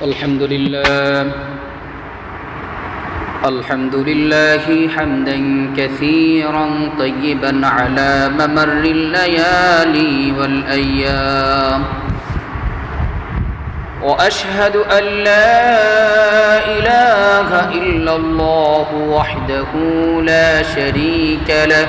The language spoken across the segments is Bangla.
الحمد لله. الحمد لله حمدا كثيرا طيبا على ممر الليالي والأيام. وأشهد أن لا إله إلا الله وحده لا شريك له.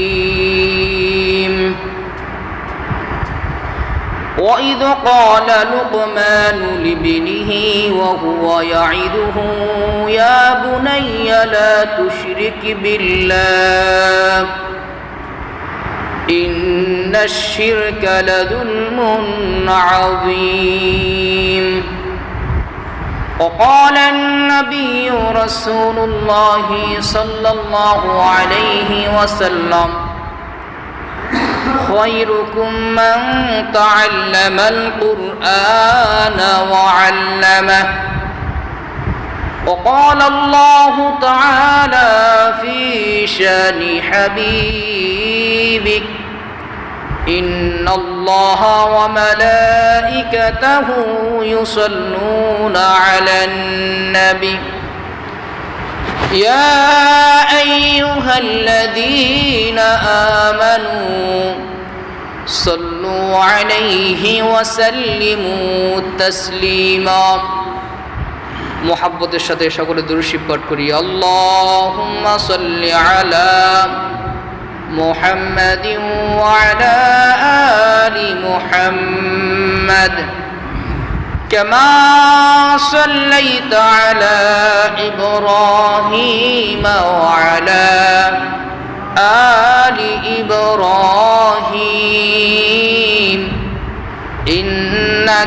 وإذ قال لقمان لابنه وهو يعده يا بني لا تشرك بالله إن الشرك لظلم عظيم. وقال النبي رسول الله صلى الله عليه وسلم خيركم من تعلم القرآن وعلمه. وقال الله تعالى في شان حبيبك إن الله وملائكته يصلون على النبي. يا أيها الذين آمنوا صلوا عليه وسلموا تسليما محبت সাথে সকলে দুরুশিব পাঠ করি আল্লাহুম্মা সাল্লি আলা محمد وعلى آل محمد كما صليت على إبراهيم وعلى آل إبراهيم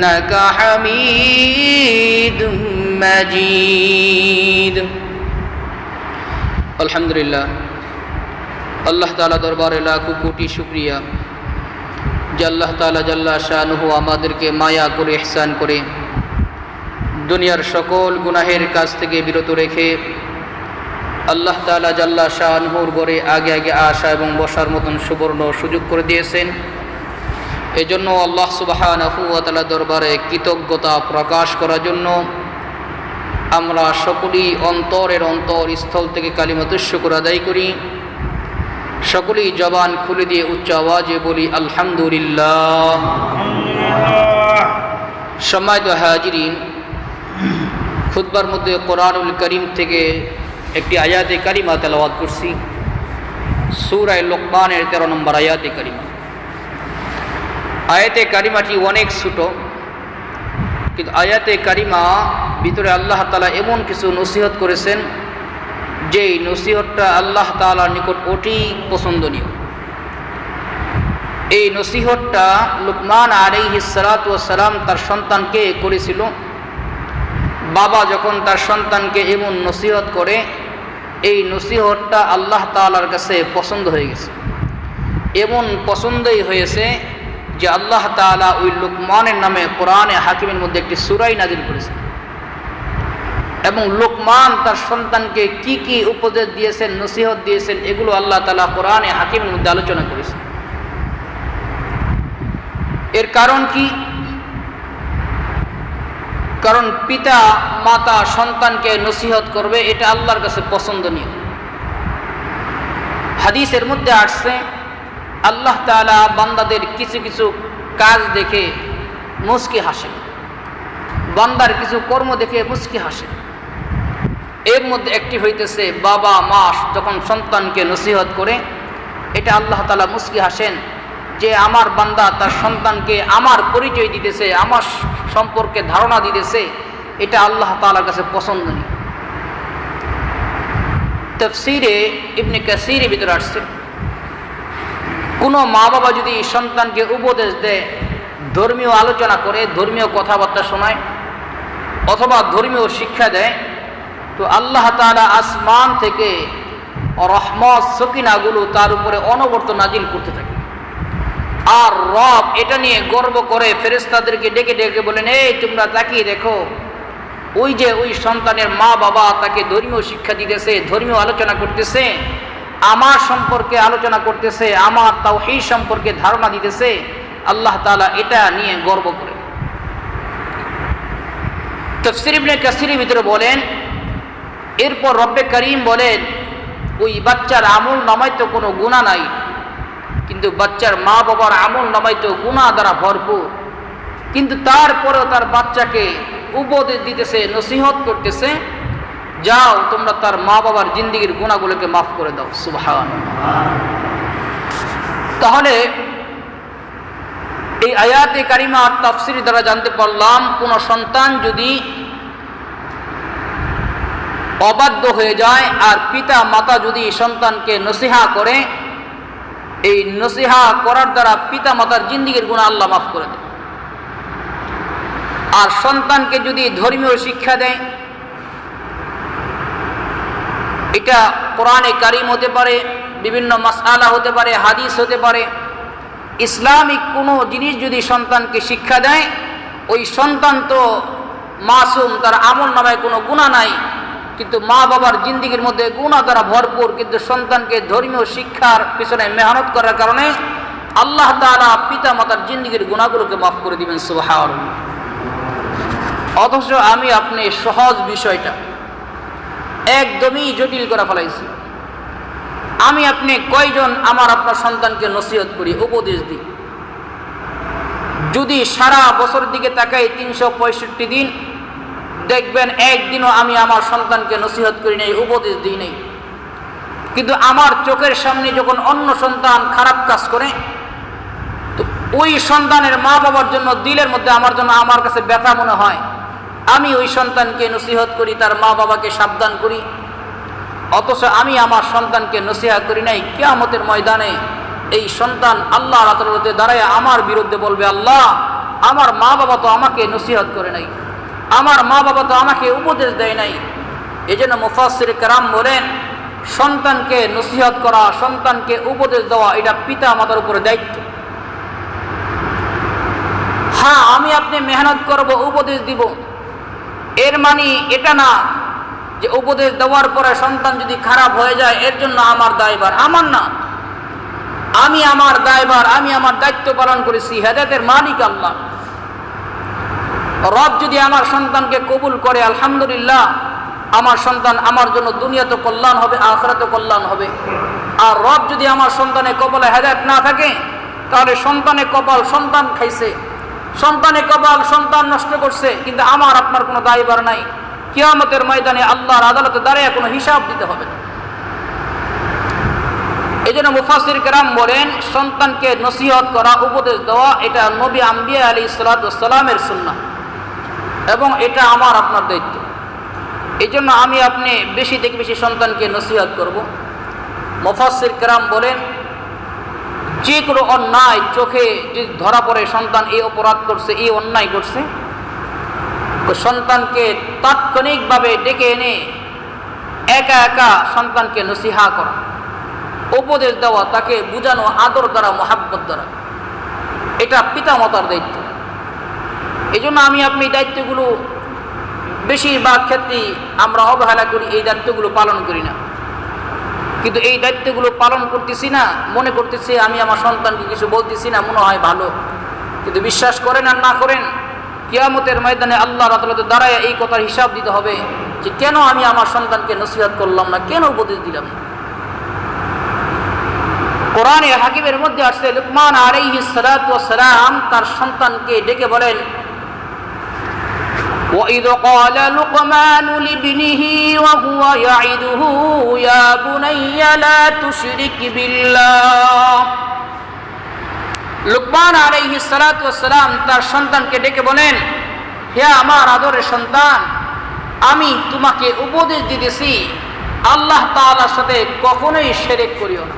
إنك حميد مجيد আলহামদুলিল্লাহ আল্লাহ তালা দরবারে লাখো কোটি শুক্রিয়া যে আল্লাহ তালা জাল্লা শাহনুহু আমাদেরকে মায়া করে এহসান করে দুনিয়ার সকল গুনাহের কাছ থেকে বিরত রেখে আল্লাহ তালা জাল্লা শাহনুহুর গড়ে আগে আগে আসা এবং বসার মতন সুবর্ণ সুযোগ করে দিয়েছেন এজন্য আল্লাহ সুবাহ দরবারে কৃতজ্ঞতা প্রকাশ করার জন্য আমরা সকলেই অন্তরের অন্তর স্থল থেকে কালিমাত শুকুর আদায় করি। সকলেই জবান খুলে দিয়ে উচ্চ আওয়াজে বলি, আলহামদুলিল্লাহ। সময় সম্মানিত হাজিরিন খুদ্বার মধ্যে কোরআনুল করিম থেকে একটি আয়াতে কারিমা তেলাওয়াত করছি। সুরায় লোকমানের তেরো নম্বর আয়াতে কারিমা। আয়াতে কারিমাটি অনেক ছোট, কিন্তু আয়াতে কারিমা ভিতরে আল্লাহ তালা এমন কিছু নসিহত করেছেন, যেই নসিহতটা আল্লাহ তালার নিকট অতি পছন্দনীয়। এই নসিহতটা লুকমান আলাই সালাম তার সন্তানকে করেছিল। বাবা যখন তার সন্তানকে এমন নসিহত করে, এই নসিহতটা আল্লাহ তালার কাছে পছন্দ হয়ে গেছে। এমন পছন্দই হয়েছে যে আল্লাহ তালা ওই লুকমানের নামে কোরআনে হাকিমের মধ্যে একটি সুরাই নাজিল করেছেন। এবং লোকমান তার সন্তানকে কি কি উপদেশ দিয়েছেন, নসিহত দিয়েছেন, এগুলো আল্লাহ তালা কোরআনে হাকিমের মধ্যে আলোচনা করেছেন। এর কারণ কি? কারণ পিতা, মাতা, সন্তানকে নসিহত করবে, এটা আল্লাহর কাছে পছন্দনীয়। হাদিসের মধ্যে আসছে আল্লাহ তালা বান্দাদের কিছু কিছু কাজ দেখে মুস্কি হাসেন বান্দার কিছু কর্ম দেখে মুস্কি হাসেন এর মধ্যে একটি হইতেছে বাবা, মা যখন সন্তানকে নসিহত করে, এটা আল্লাহ তালা মুস্কি হাসেন যে আমার বান্দা তার সন্তানকে আমার পরিচয় দিতেছে, আমার সম্পর্কে ধারণা দিতেছে, এটা আল্লাহ তালার কাছে পছন্দনীয়। তফসিরে ইবনে কাসির ভিতরে আসছে। কোনো মা বাবা যদি সন্তানকে উপদেশ দেয়, ধর্মীয় আলোচনা করে, ধর্মীয় কথাবার্তা শোনায়, অথবা ধর্মীয় শিক্ষা দেয়, তো আল্লাহ তালা আসমান থেকে রহমত, সকিনাগুলো তার উপরে অনবর্ত নাজিল করতে থাকে। আর রব এটা নিয়ে গর্ব করে ফেরেস্তাদেরকে ডেকে ডেকে বলেন, এই তোমরা তাকিয়ে দেখো, ওই যে ওই সন্তানের মা বাবা তাকে ধর্মীয় শিক্ষা দিতেছে, ধর্মীয় আলোচনা করতেছে আমার সম্পর্কে আলোচনা করতেছে, আমার তাও এই সম্পর্কে ধারণা দিতেছে, আল্লাহ তালা এটা নিয়ে গর্ব করে। তফসির ইবনে কাসিরের ভিতরে বলেন, এরপর রব্বে করিম বলেন, ওই বাচ্চার আমল নামায় তো কোনো গুণা নাই, কিন্তু বাচ্চার মা বাবার আমল নামায় তো গুণা দ্বারা ভরপুর। কিন্তু তারপরেও তার বাচ্চাকে উপদেশ দিতেছে, নসিহত করতেছে যাও, তোমরা তার মা বাবার জিন্দিগির গুণাগুলোকে মাফ করে দাও। সুভান তাহলে এই আয়াতে কারিমা আর তাফসির দ্বারা জানতে পারলাম, কোনো সন্তান যদি অবাধ্য হয়ে যায় আর পিতা মাতা যদি সন্তানকে নসিহা করে, এই নসিহা করার দ্বারা পিতা মাতার জিন্দিগির গুণা আল্লাহ মাফ করে দেয়। আর সন্তানকে যদি ধর্মীয় শিক্ষা দেয় এটা কোরআনে কারিম হতে পারে, বিভিন্ন মাসালা হতে পারে, হাদিস হতে পারে। ইসলামিক কোনো জিনিস যদি সন্তানকে শিক্ষা দেয়, ওই সন্তান তো মাসুম, তার আমল নামায় কোনো গুণা নাই, কিন্তু মা বাবার জিন্দিগির মধ্যে গুণা তারা ভরপুর, কিন্তু সন্তানকে ধর্মীয় শিক্ষার পিছনে মেহনত করার কারণে আল্লাহ তালা পিতা মাতার জিন্দিগির গুণাগুলোকে মাফ করে দিবেন সুবাহ অথচ আমি আপনি সহজ বিষয়টা একদমই জটিল করে ফেলাইছি। আমি আপনি কয়জন আমার আপনার সন্তানকে নসিহত করি, উপদেশ দিই। যদি সারা বছর দিকে তাকাই তিনশো পঁয়ষট্টি দিন, দেখবেন একদিনও আমি আমার সন্তানকে নসিহত করি নেই, উপদেশ দিই নেই। কিন্তু আমার চোখের সামনে যখন অন্য সন্তান খারাপ কাজ করে, তো ওই সন্তানের মা বাবার জন্য, দিলের মধ্যে আমার জন্য আমার কাছে ব্যথা মনে হয়। আমি ওই সন্তানকে নসিহত করি, তার মা বাবাকে সাবধান করি। অথচ আমি আমার সন্তানকে নসিহা করি নাই, কেয়ামতের ময়দানে এই সন্তান আল্লাহ আদালতে দাঁড়ায় আমার বিরুদ্ধে বলবে, আল্লাহ, আমার মা বাবা তো আমাকে নসিহত করে নাই। আমার মা বাবা তো আমাকে উপদেশ দেয় নাই। এই জন্য মুফাসির কারাম বলেন, সন্তানকে নসিহত করা, সন্তানকে উপদেশ দেওয়া, এটা পিতা মাতার উপরে দায়িত্ব। হ্যাঁ আমি আপনি মেহনত করব, উপদেশ দিব এর মানে এটা না যে উপদেশ দেওয়ার পরে সন্তান যদি খারাপ হয়ে যায়, এর জন্য আমার দায়বার আমার না। আমি আমার দায়বার আমি আমার দায়িত্ব পালন করেছি। হেদায়তের মালিক আল্লাহ। রব যদি আমার সন্তানকে কবুল করে, আলহামদুলিল্লাহ, আমার সন্তান আমার জন্য দুনিয়াতে কল্যাণ হবে, আখরাতে কল্যাণ হবে। আর রব যদি আমার সন্তানের কপালে হেদায়ত না থাকে, তাহলে সন্তানের কপাল সন্তান খাইছে। সন্তানের কপাল সন্তান নষ্ট করছে, কিন্তু আমার, আপনার কোনো দায়বার নাই। কিয়ামতের ময়দানে আল্লাহর আদালতে দাঁড়িয়ে কোনো হিসাব দিতে হবে না। এই জন্য মুফাসির কেরাম বলেন, সন্তানকে নসিহত করা, উপদেশ দেওয়া, এটা নবী আম্বিয়া আলী সালাতামের সুন্না এবং এটা আমার, আপনার দায়িত্ব। এই জন্য আমি আপনি বেশি থেকে বেশি সন্তানকে নসিহত করব। মুফাসির কেরাম বলেন যে কোনো অন্যায় চোখে যদি ধরা পড়ে, সন্তান এই অপরাধ করছে এই অন্যায় করছে সন্তানকে তাৎক্ষণিকভাবে ডেকে এনে একা একা সন্তানকে নসিহা করা, উপদেশ দেওয়া, তাকে বুঝানো, আদর দ্বারা, মহাব্বত দ্বারা। এটা পিতা মাতার দায়িত্ব। এই জন্য আমি আপনি দায়িত্বগুলো বেশিরভাগ ক্ষেত্রেই আমরা অবহেলা করি, এই দায়িত্বগুলো পালন করি না। কিন্তু এই দায়িত্বগুলো পালন করতেছি না, মনে করতেছি আমি আমার সন্তানকে কিছু বলতেছি না, মনে হয় ভালো। কিন্তু বিশ্বাস করেন আর না করেন, কিয়ামতের ময়দানে আল্লাহ রাতলাতে দাঁড়ায় এই কথার হিসাব দিতে হবে যে কেন আমি আমার সন্তানকে নসিহত করলাম না, কেন উপদেশ দিলাম কোরআনে হাকিমের মধ্যে আসছে, লুকমান আলাইহি সালাম তার সন্তানকে ডেকে বলেন وإذ قال لقمان لابنه وهو يعده يا بني لا تشرك بالله লুকমান আলাইহি সালাম তার সন্তানকে ডেকে বলেন হে আমার আদরের সন্তান আমি তোমাকে উপদেশ দিতেছি আল্লাহ তাআলার সাথে কখনোই শিরক করিও না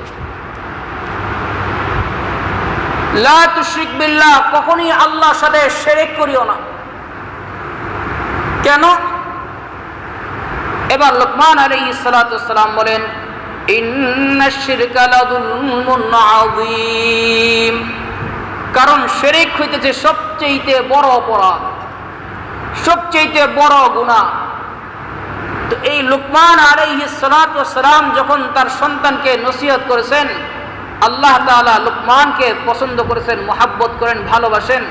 লা তুশরিক বিল্লাহ কখনোই আল্লাহর সাথে শিরক করিও না কেন? এবার লোকমান আলী সালাম বলেন কারণ শেরেক হইতেছে সবচেয়ে বড় অপরাধ সবচেয়ে বড় গুণা তো এই লুকমান আলাইহি সালাম যখন তার সন্তানকে নসিহত করেছেন, আল্লাহ তাআলা লুকমানকে পছন্দ করেছেন, মোহাব্বত করেন, ভালোবাসেন।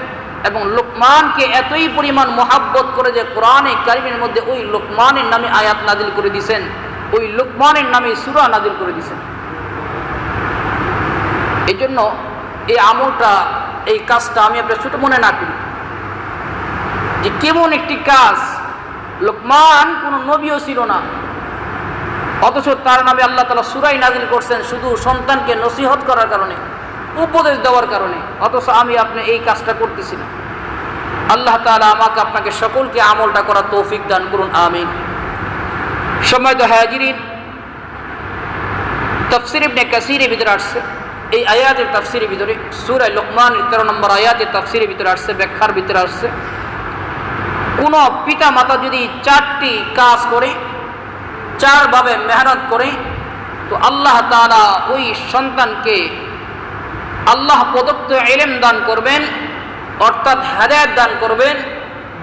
এবং লোকমানকে এতই পরিমাণ মোহাব্বত করে যে কোরআনে কারিমের মধ্যে ওই লোকমানের নামে আয়াত নাজিল করে দিছেন, ওই লোকমানের নামে সুরা নাজিল করে দিছেন। এই জন্য এই আমলটা, এই কাজটা আমি আপনার ছোট মনে না করি। যে কেমন একটি কাজ, লোকমান কোনো নবীও ছিল না। অথচ তার নামে আল্লাহ তালা সুরাই নাজিল করছেন শুধু সন্তানকে নসিহত করার কারণে। উপদেশ দেওয়ার কারণে, অথচ আমি আপনি এই কাজটা করতেছি না। আল্লাহ তালা আমাকে আপনাকে সকলকে আমলটা করার তৌফিক দান করুন, আমিন। সময় তো হাজিরিন, তফসির ইবনে কাসিরের ভিতরে আসছে। এই আয়াতের তফসিরের ভিতরে সুরায় লোকমানের তেরো নম্বর আয়াতের তফসিরের ভিতরে আসছে, ব্যাখ্যার ভিতরে আসছে। কোনো পিতা মাতা যদি চারটি কাজ করে, চারভাবে মেহনত করে, তো আল্লাহ তালা ওই সন্তানকে আল্লাহ প্রদত্ত এলেম দান করবেন, অর্থাৎ হেদায়ত দান করবেন।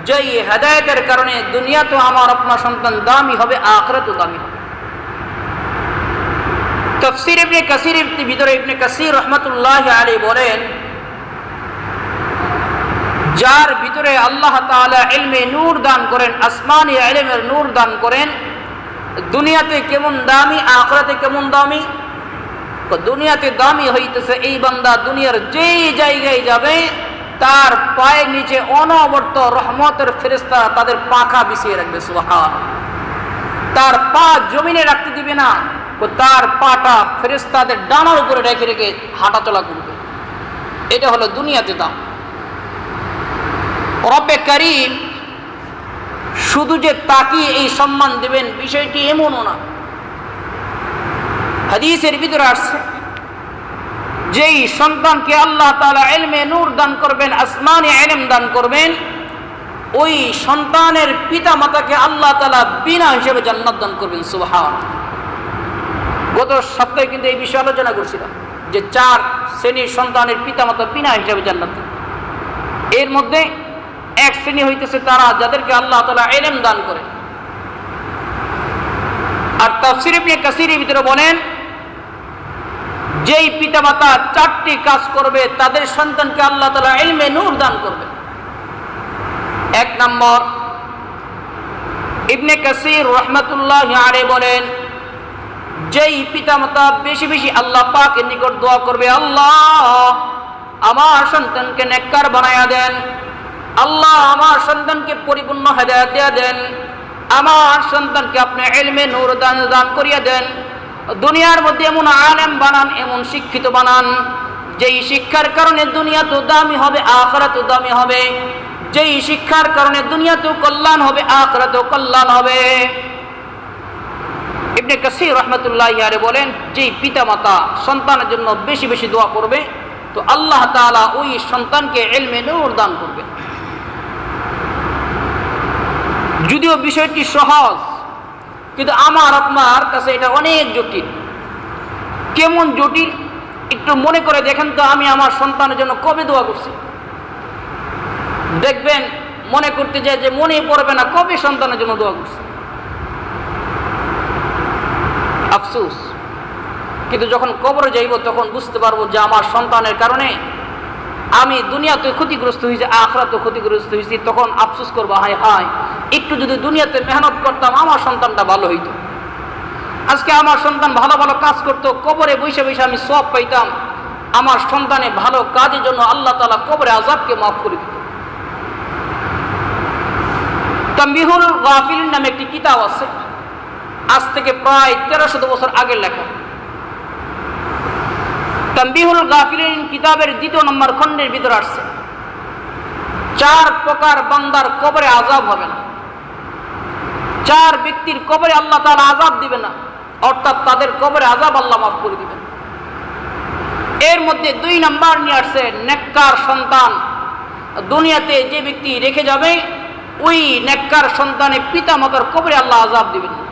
যেই হেদায়তের কারণে দুনিয়া তো আমার আপনার সন্তান দামি হবে আখরা তো দামি হবে। তফসির ইবনে কাসির ভিতরে ইবনে কাসির রহমতুল্লাহ আলী বলেন, যার ভিতরে আল্লাহ তাআলা ইলমে নূর দান করেন, আসমানি ইলমের নূর দান করেন, দুনিয়াতে কেমন দামি, আখরাতে কেমন দামি দুনিয়াতে দামি হইতেছে, এই বান্দা দুনিয়ার যেই জায়গায় যাবে, তার পায়ের নিচে অনবর্ত রহমতের ফেরেস্তা তাদের পাখা বিছিয়ে রাখবে সুহান তার পা জমিনে রাখতে দিবে না তার পাটা ফেরেস্তাদের ডানার উপরে রেখে রেখে হাঁটাচলা করবে। এটা হলো দুনিয়াতে দাম। রব্বে করিম শুধু যে তাকিয়ে এই সম্মান দেবেন বিষয়টি এমনও না। হাদিসের ভিতরে আসছে, যেই সন্তানকে আল্লাহ তালা এলমে নূর দান করবেন, আসমানে এলেম দান করবেন, ওই সন্তানের পিতা মাতাকে আল্লাহ তালা বিনা হিসেবে জান্নাত দান করবেন সুবহান গত সপ্তাহে কিন্তু এই বিষয়ে আলোচনা করছিলাম, যে চার শ্রেণির সন্তানের পিতা মাতা বিনা হিসেবে জান্নাত এর মধ্যে এক শ্রেণি হইতেছে তারা যাদেরকে আল্লাহ তালা এলেম দান করে। আর তফসির কাসিরের ভিতরে বলেন যেই পিতামাতা চারটি কাজ করবে, তাদের সন্তানকে আল্লাহ তালা এলমে নূর দান করবে। এক নম্বর, ইবনে কাসির রহমতুল্লাহ আরে বলেন, যেই পিতামাতা বেশি বেশি আল্লাহ পাকের নিকট দোয়া করবে, আল্লাহ আমার সন্তানকে নেককার বানায়া দেন, আল্লাহ আমার সন্তানকে পরিপূর্ণ হেদায়ত দেয়া দেন, আমার সন্তানকে আপনি এলমে নূর দান দান করিয়া দেন। দুনিয়ার মধ্যে এমন আলেম বানান, এমন শিক্ষিত বানান, যেই শিক্ষার কারণে দুনিয়া তো দামি হবে আখরা তো দামি হবে। যেই শিক্ষার কারণে দুনিয়া তো কল্যাণ হবে আখরা তো কল্যাণ হবে। ইবনে কাসির রহমতুল্লাহ ইয়ারে বলেন, যেই পিতা মাতা সন্তানের জন্য বেশি বেশি দোয়া করবে, তো আল্লাহ তাআলা ওই সন্তানকে এলমে নূর দান করবে। যদিও বিষয়টি সহজ কিন্তু আমার, আপনার কাছে এটা অনেক জটিল। কেমন জটিল? একটু মনে করে দেখেন তো, আমি আমার সন্তানের জন্য কবে দোয়া করছি। দেখবেন, মনে করতে যায় যে মনে পড়বে না, কবে সন্তানের জন্য দোয়া করছি। আফসুস। কিন্তু যখন কবরে যাইব, তখন বুঝতে পারব যে আমার সন্তানের কারণে আমি দুনিয়াতে ক্ষতিগ্রস্ত হয়েছি, আখরাতে ক্ষতিগ্রস্ত হয়েছি, তখন আফসোস করব, হায় হায়, একটু যদি দুনিয়াতে মেহনত করতাম, আমার সন্তানটা ভালো হইতো। আজকে আমার সন্তান ভালো ভালো কাজ করতো, কবরে বসে বসে আমি সব পাইতাম। আমার সন্তানে ভালো কাজের জন্য আল্লাহ তালা কবরে আজাবকে মাফ করে দিত। তাম্বিহুল গাফিল নামে একটি কিতাব আছে। আজ থেকে প্রায় তেরোশত বছর আগের লেখা। তাম্বিহুল গাফিলিন কিতাবের দ্বিতীয় নম্বর খণ্ডের ভিতরে আসছে। চার প্রকার বান্দার কবরে আজাব হবে না। চার ব্যক্তির কবরে আল্লাহ তার আজাব দিবে না, অর্থাৎ তাদের কবরে আজাব আল্লাহ মাফ করে দিবেন। এর মধ্যে দুই নাম্বার নিয়ে আসছে, নেককার সন্তান। দুনিয়াতে যে ব্যক্তি রেখে যাবে, ওই নেককার সন্তানের পিতামাতার কবরে আল্লাহ আজাব দিবেন না।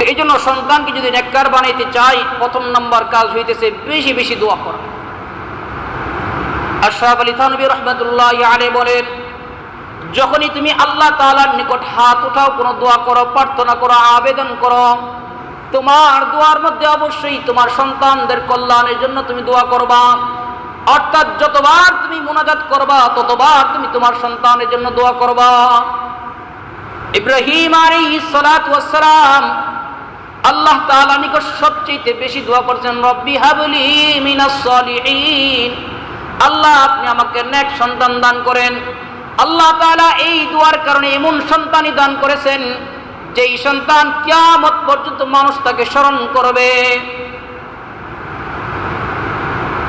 তো এই জন্য সন্তানকে যদি নেককার বানাইতে চাই, প্রথম নম্বর কাজ হইতেছে বেশি বেশি দোয়া করা। আশরাফ আলী থানবী রহমতুল্লাহ আলে বলেন, যখনই তুমি আল্লাহ তালার নিকট হাত উঠাও, কোনো দোয়া করো, প্রার্থনা করো, আবেদন করো, তোমার দোয়ার মধ্যে অবশ্যই তোমার সন্তানদের কল্যাণের জন্য তুমি দোয়া করবা। অর্থাৎ যতবার তুমি মোনাজাত করবা, ততবার তুমি তোমার সন্তানের জন্য দোয়া করবা। ইব্রাহিম সালাতু ওয়াসসালাম আল্লাহ তাআলা নিকট সবচেয়ে বেশি দোয়া করছেন, রব্বি হাবলি মিনাস আল্লাহ, আপনি আমাকে নেক সন্তান দান করেন। আল্লাহ তাআলা এই দোয়ার কারণে এমন সন্তানই দান করেছেন, যেই সন্তান কিয়ামত পর্যন্ত মানুষ তাকে স্মরণ করবে।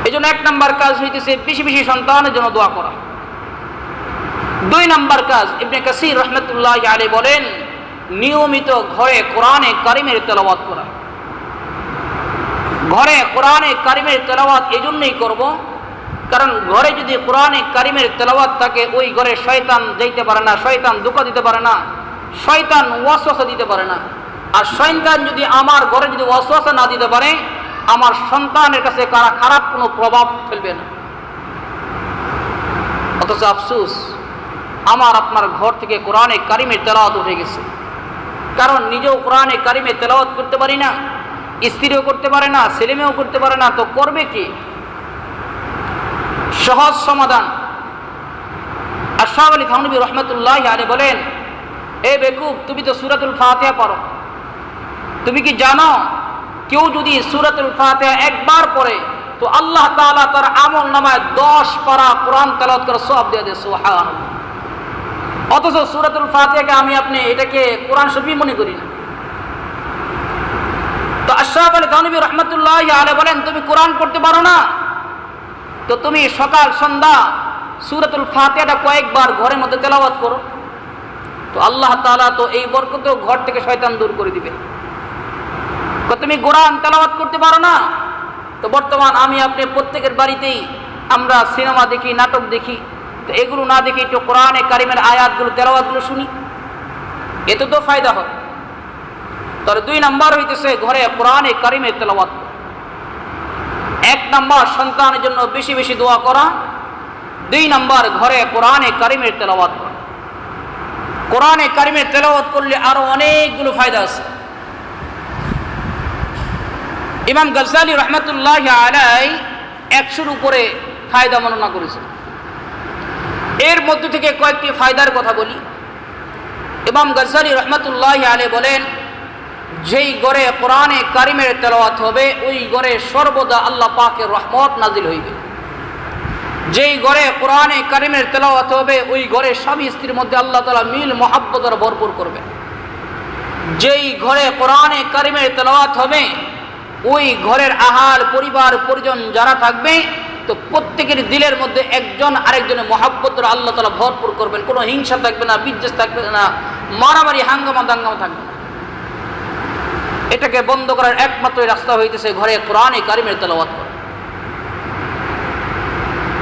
এই জন্য এক নাম্বার কাজ হইতেছে বেশি বেশি সন্তানের জন্য দোয়া করা। দুই নাম্বার কাজ, ইবনে কাসির রহমতুল্লাহ আলী বলেন নিয়মিত ঘরে কোরআনে কারিমের তেলাওয়াত করা। ঘরে কোরআনে কারিমের তেলাওয়াত এই জন্যই করব, কারণ ঘরে যদি কোরআনে কারিমের তেলাওয়াত থাকে, ওই ঘরে শয়তান যাইতে পারে না, শয়তান দুঃখ দিতে পারে না, শয়তান ওয়াসওয়াসা দিতে পারে না। আর শয়তান যদি আমার ঘরে যদি ওয়াসওয়াসা না দিতে পারে, আমার সন্তানের কাছে কারা খারাপ কোনো প্রভাব ফেলবে না। অথচ আফসুস, আমার আপনার ঘর থেকে কোরআনে কারিমের তেলাওয়াত উঠে গেছে। কারণ নিজেও কোরআনে কারিমে তেলাওয়াত করতে পারি না, স্ত্রীও করতে পারে না, ছেলেমেয়েও করতে পারে না, তো করবে কি? সহজ সমাধান। আশাফ আলী থানবী রহমতুল্লাহ আলী বলেন, এ বেকুব, তুমি তো সুরাতুল ফাতেহা পড়ো। তুমি কি জানো, কেউ যদি সুরাতুল ফাতেহা একবার পড়ে, তো আল্লাহ তাআলা তার আমল নামায় দশ পারা কোরআন তেলাওয়াত করে সব দিয়ে দেয় সুহান অথচ সুরাতুল ফাতেহাকে আমি আপনি এটাকে কোরআন শরীফই মনে করি না। তো আশরাফ আলী থানবী রহমতুল্লাহ আলী বলেন, তুমি কোরআন পড়তে পারো না, তো তুমি সকাল, সন্ধ্যা সুরাতুল ফাতেহাটা কয়েকবার ঘরের মধ্যে তেলাওয়াত করো। তো আল্লাহ তাআলা তো এই বরকতেও ঘর থেকে শয়তান দূর করে দিবে তুমি কোরআন তেলাওয়াত করতে পারো না, তো বর্তমান আমি আপনি প্রত্যেকের বাড়িতেই আমরা সিনেমা দেখি, নাটক দেখি তো এগুলো না দেখে একটু কোরআনে কারিমের আয়াতগুলো, তেলাওয়াতগুলো শুনি। এতে তো ফায়দা হবে। তাহলে দুই নাম্বার হইতেছে ঘরে কোরআনে কারিমের তেলাওয়াত। এক নাম্বার সন্তানের জন্য বেশি বেশি দোয়া করা। দুই নাম্বার ঘরে কোরআনে কারিমের তেলাওয়াত করা। কোরআনে কারিমের তেলাওয়াত করলে আরও অনেকগুলো ফায়দা আছে। ইমাম গজালি রহমতুল্লাহ আলাই একশোর উপরে ফায়দা বর্ণনা করেছেন। এর মধ্যে থেকে কয়েকটি ফায়দার কথা বলি। ইমাম গজালি রহমতুল্লাহ আলে বলেন, যেই গড়ে কোরআনে কারিমের তেলাওয়াত হবে, ওই গড়ে সর্বদা আল্লাহ পাকের রহমত নাজিল হইবে। যেই গড়ে কোরআনে কারিমের তেলাওয়াত হবে, ওই ঘরে স্বামী স্ত্রীর মধ্যে আল্লাহ তালা মিল মহাব্বতর ভরপুর করবে। যেই ঘরে কোরআনে কারিমের তেলাওয়াত হবে, ওই ঘরের আহার পরিবার, পরিজন যারা থাকবে তো প্রত্যেকের দিলের মধ্যে একজন আরেকজনের মহাব্বতর আল্লাহ তালা ভরপুর করবেন। কোনো হিংসা থাকবে না, বিদ্বেষ থাকবে না, মারামারি, হাঙ্গামা, দাঙ্গামা থাকবে এটাকে বন্ধ করার একমাত্র রাস্তা হইতেছে ঘরে কোরআনে কারিমের তেলাওয়াত করা।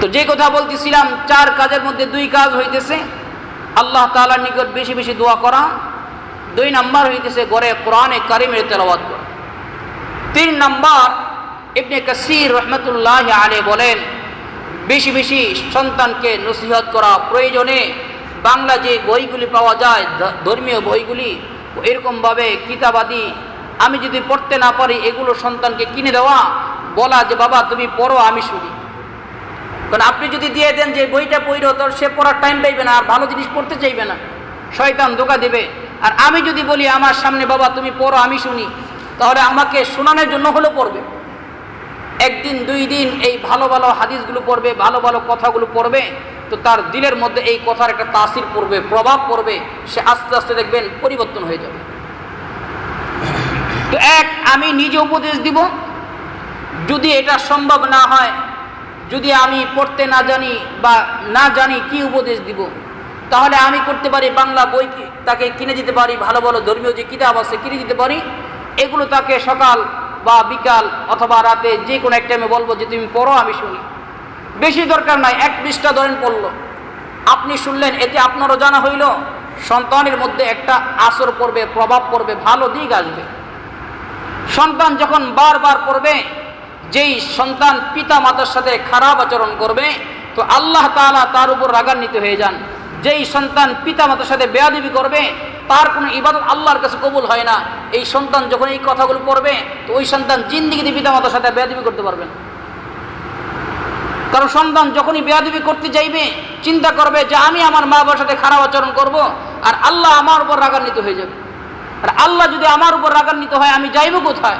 তো যে কথা বলতেছিলাম, চার কাজের মধ্যে দুই কাজ হইতেছে। আল্লাহ তালার নিকট বেশি বেশি দোয়া করা। দুই নাম্বার হইতেছে ঘরে কোরআনে কারিমের তেলাওয়াত করা। তিন নাম্বার ইবনে কাসির রহমতুল্লাহ আলে বলেন, বেশি বেশি সন্তানকে নসিহত করা প্রয়োজনে বাংলা যে বইগুলি পাওয়া যায় ধর্মীয় বইগুলি, এরকমভাবে কিতাবাদি, আমি যদি পড়তে না পারি এগুলো সন্তানকে কিনে দেওয়া, বলা যে, বাবা, তুমি পড়ো, আমি শুনি। কারণ আপনি যদি দিয়ে দেন যে, বইটা পড়ো তো সে পড়ার টাইম পাইবে না, আর ভালো জিনিস পড়তে চাইবে না। শয়তান ধোকা দেবে। আর আমি যদি বলি, আমার সামনে, বাবা, তুমি পড়ো, আমি শুনি, তাহলে আমাকে শোনানোর জন্য হলেও পড়বে। একদিন, দুই দিন এই ভালো ভালো হাদিসগুলো পড়বে, ভালো ভালো কথাগুলো পড়বে, তো তার দিলের মধ্যে এই কথার একটা তাসির পড়বে, প্রভাব পড়বে, সে আস্তে আস্তে দেখবেন পরিবর্তন হয়ে যাবে। তো এক, আমি নিজে উপদেশ দিব, যদি এটা সম্ভব না হয়, যদি আমি পড়তে না জানি বা না জানি কি উপদেশ দিব, তাহলে আমি করতে পারি বাংলা বই তাকে কিনে দিতে পারি, ভালো ভালো ধর্মীয় যে কিতাব আছে, কিনে দিতে পারি, এগুলো তাকে সকাল বা বিকাল অথবা রাতে যে কোনো এক টাইমে বলব যে, তুমি পড়ো, আমি শুনি। বেশি দরকার নাই, এক পৃষ্ঠা ধরেন পড়ল। আপনি শুনলেন, এতে আপনারও জানা হইল, সন্তানের মধ্যে একটা আসর পড়বে, প্রভাব পড়বে, ভালো দিক আসবে। সন্তান যখন বারবার পড়বে, যেই সন্তান পিতা মাতার সাথে খারাপ আচরণ করবে, তো আল্লাহ তাআলা তার উপর রাগান্বিত হয়ে যান। যেই সন্তান পিতা মাতার সাথে বেয়াদবি করবে তার কোনো ইবাদত আল্লাহর কাছে কবুল হয় না। এই সন্তান যখন এই কথাগুলো পড়বে, তো ওই সন্তান জিন্দিগিতে পিতা মাতার সাথে বেয়াদবি করতে পারবেন কারণ সন্তান যখনই বেয়াদবি করতে যাইবে, চিন্তা করবে যে আমি আমার মা বাবার সাথে খারাপ আচরণ করব, আর আল্লাহ আমার উপর রাগান্বিত হয়ে যাবে। আর আল্লাহ যদি আমার উপর রাগান্বিত হয়, আমি যাইব কোথায়?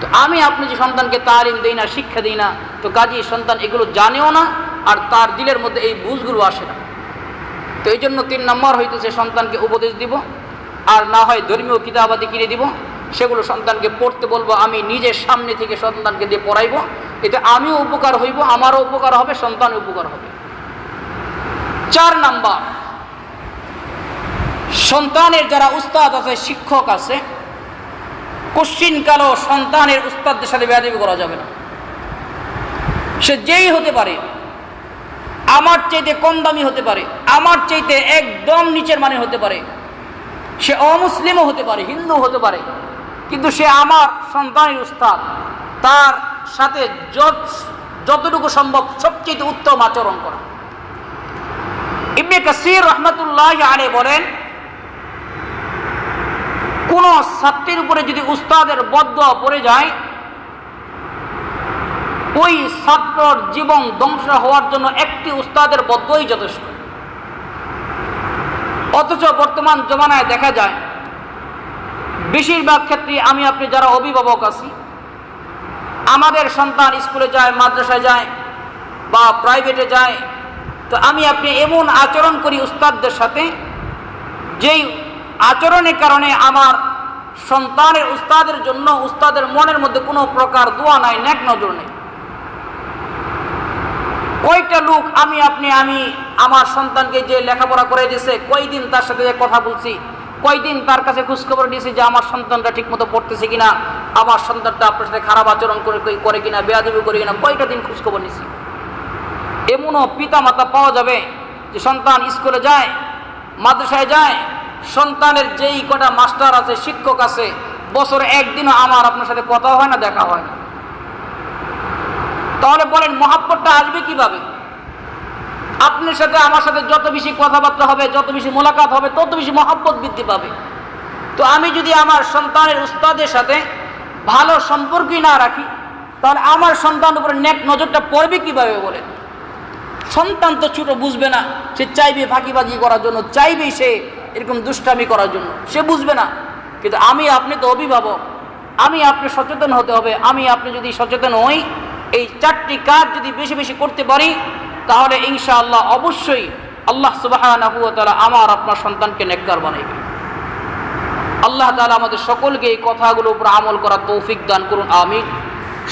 তো আমি আপনি যে সন্তানকে তালিম দিই না, শিক্ষা দিই না, তো কাজী সন্তান এগুলো জানেও না, আর তার দিলের মধ্যে এই বুঝগুলো আসে না। তো এই জন্য তিন নম্বর হইতেছে সন্তানকে উপদেশ দিব, আর না হয় ধর্মীয় কিতাবাদি কিনে দিব, সেগুলো সন্তানকে পড়তে বলব, আমি নিজের সামনে থেকে সন্তানকে দিয়ে পড়াইবো। এতে আমিও উপকার হইব, আমারও উপকার হবে, সন্তানও উপকার হবে। চার নাম্বার, সন্তানের যারা উস্তাদ আছে, শিক্ষক আছে কোশ্চিনকালও সন্তানের উস্তাদদের সাথে বেয়াদবি করা যাবে না। সে যেই হতে পারে আমার চাইতে কম দামি হতে পারে, আমার চাইতে একদম নিচের মানে হতে পারে। সে অমুসলিমও হতে পারে হিন্দু হতে পারে। কিন্তু সে আমার সন্তানের উস্তাদ, তার সাথে যত, যতটুকু সম্ভব সবচেয়ে উত্তম আচরণ করা। ইবনে কাসির রহমতুল্লাহ আরে বলেন, কোন ছাত্রের উপরে যদি উস্তাদের বদ্ধ পড়ে যায় ওই ছাত্রর জীবন ধ্বংস হওয়ার জন্য একটি উস্তাদের বদ্ধই যথেষ্ট। অথচ বর্তমান জমানায় দেখা যায়, বেশিরভাগ ক্ষেত্রে আমি আপনি যারা অভিভাবক আছি, আমাদের সন্তান স্কুলে যায়, মাদ্রাসায় যায় বা প্রাইভেটে যায়, তো আমি আপনি এমন আচরণ করি উস্তাদদের সাথে, যেই আচরণের কারণে আমার সন্তানের উস্তাদের জন্য উস্তাদের মনের মধ্যে কোনো প্রকার দোয়া নাই, ন্যাক নজর নেই। কয়টা লোক আমি, আপনি, আমি, আমার সন্তানকে যে লেখাপড়া করে দিয়েছে কয়দিন তার সাথে যে কথা বলছি, কয়দিন তার কাছে খোঁজখবর দিয়েছি যে আমার সন্তানটা ঠিকমতো পড়তেছে কিনা, আমার সন্তানটা আপনার সাথে খারাপ আচরণ করে করে কিনা, বেয়াদবি করে কিনা, কয়টা দিন খোঁজখবর নিছি এমনও পিতা মাতা পাওয়া যাবে যে সন্তান স্কুলে যায়, মাদ্রাসায় যায়, সন্তানের যেই কটা মাস্টার আছে, শিক্ষক আছে, বছরে একদিনও আমার আপনার সাথে কথা হয় না, দেখা হয় না। তাহলে বলেন, মহাব্বতটা আসবে কীভাবে? আপনার সাথে, আমার সাথে যত বেশি কথাবার্তা হবে, যত বেশি মোলাকাত হবে, তত বেশি মহাব্বত বৃদ্ধি পাবে। তো আমি যদি আমার সন্তানের উস্তাদের সাথে ভালো সম্পর্কই না রাখি, তাহলে আমার সন্তান উপরে নেক নজরটা পড়বে কীভাবে বলে সন্তান তো ছোটো, বুঝবে না। সে চাইবে ফাঁকিবাজি করার জন্য, চাইবে সে এরকম দুষ্টামি করার জন্য। সে বুঝবে না। কিন্তু আমি আপনি তো অভিভাবক। আমি আপনি সচেতন হতে হবে। আমি আপনি যদি সচেতন হই এই চারটি কাজ যদি বেশি বেশি করতে পারি, তাহলে ইনশাআল্লাহ অবশ্যই আল্লাহ সুবাহ আমার, আপনার সন্তানকে নেককার বানাইবে। আল্লাহ তালা আমাদের সকলকে এই কথাগুলোর উপর আমল করার তৌফিক দান করুন, আমিন।